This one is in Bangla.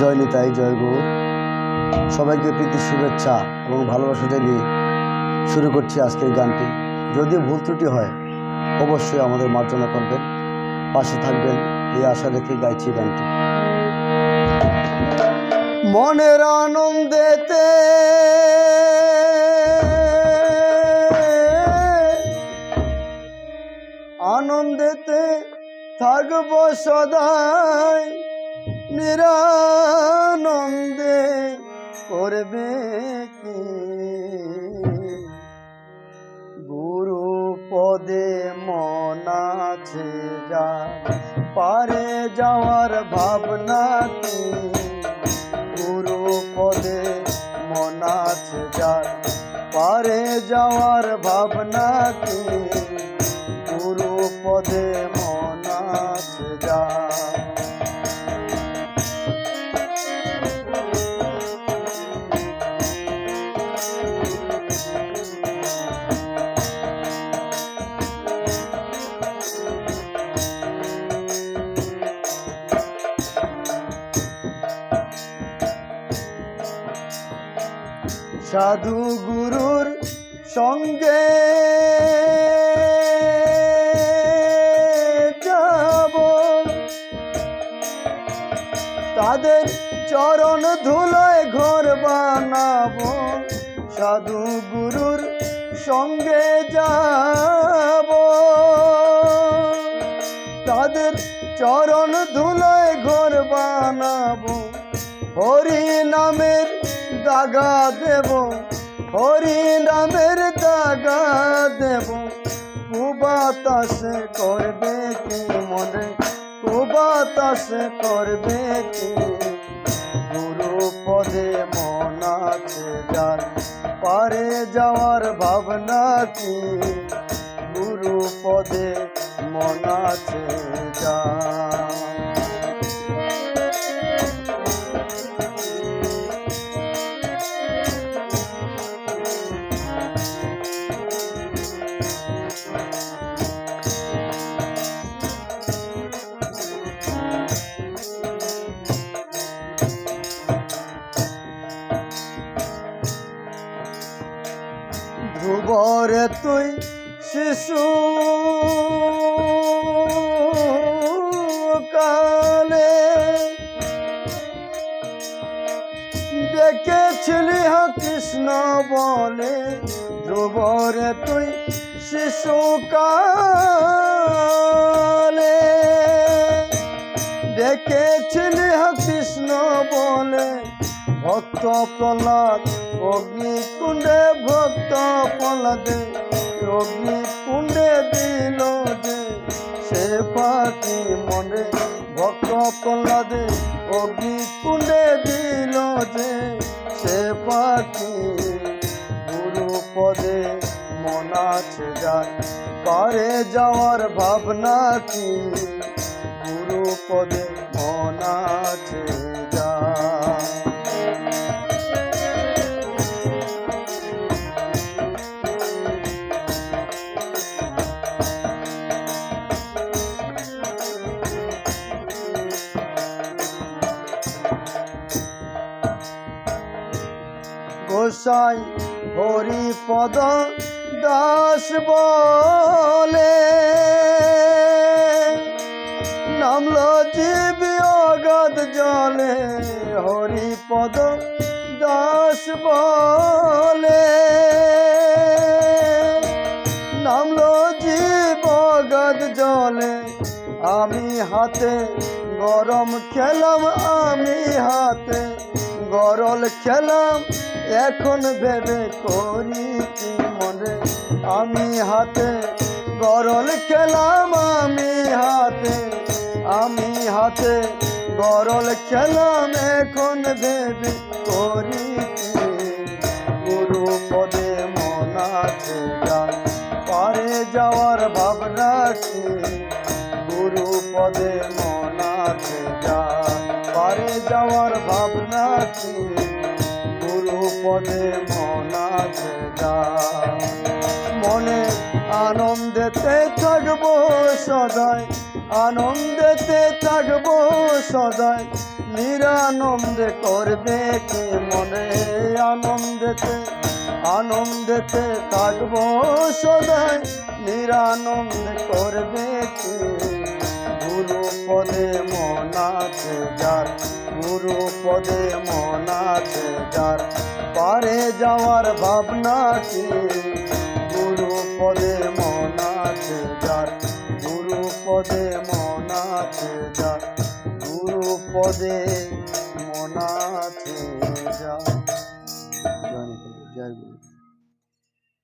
জয় নিতাই, জয় গৌর সবাইকে প্রীতি, শুভেচ্ছা এবং ভালোবাসা জানিয়ে শুরু করছি আজকের গানটি। যদি ভুল ত্রুটি হয়, অবশ্যই আমাদের মার্জনা করবেন। পাশে থাকবেন, এই আশা রেখে গাইছি গানটি। মনের আনন্দেতে আনন্দেতে থাকব সদাই। নিরানন্দে করবে কি? গুরু পদে মন আছে যা পারে যাওয়ার ভাবনা কি? গুরু পদে মন আছে যা পারে যাওয়ার ভাবনা কি? সাধু গুরুর সঙ্গে যাব। তাদের চরণ ধুলোয় ঘর বানাবো। সাধু গুরুর সঙ্গে যাব। তাদের চরণ ধুলোয় ঘর বানাবো। হরি নামের দাগা দেব হরি নামের দাগা দেব। কুবাতাসে করবে কি মনে কুবাতাসে করবে কি? গুরু পদে মন আছে যার পারে যাওয়ার ভাবনা কি? গুরু পদে মন আছে যার তুই শিশু। কালে ডেকেছিলি হা কৃষ্ণ বলে, ধ্রুবরে তুই শিশু কালে ডেকেছিলি হা কৃষ্ণ বলে, ভক্ত প্রহ্লাদ অগ্নিকুণ্ডে ভক্ত প্রহ্লাদে অগ্নিকুণ্ডে দিল যে, সে পাখি মনে ভক্ত প্রহ্লাদে অগ্নিকুণ্ডে দিল যে, সে পাখি গুরু পদে মন আছে যায়। পারে যাওয়ার ভাবনা কি? গুরু পদে মন আছে গোসাই হরিপদ দাস বলে। নামলো জীবী অগাধ জলে, হরিপদ দাস বলে। নামলো জীব অগাধ জলে, আমি হাতে গরম খেলাম, আমি হাতে গরল খেলাম এখন ভেবে করি মনে, আমি হাতে গরল খেলাম, আমি হাতে আমি হাতে গরল খেলাম, এখন ভেবে করি গুরু পদে মন আছে গান পারে যাওয়ার ভাবনা কি গুরু পদে আছে গান পারে যাওয়ার ভাবনা গুরু পদে মন আছে মনে আনন্দেতে থাকব সদাই আনন্দেতে থাকব সদাই। নিরানন্দে করবে কি মনে? আনন্দেতে আনন্দেতে থাকব সদাই, নিরানন্দে করবে কি? গুরু পদে মন আছে যার। গুরু পদে মনাতে যার, পারে যাওয়ার ভাবনা কি? গুরু পদে মনাতে যার গুরু পদে মনাতে যার গুরু পদে মনাতে যার। জয় জয় গুরু।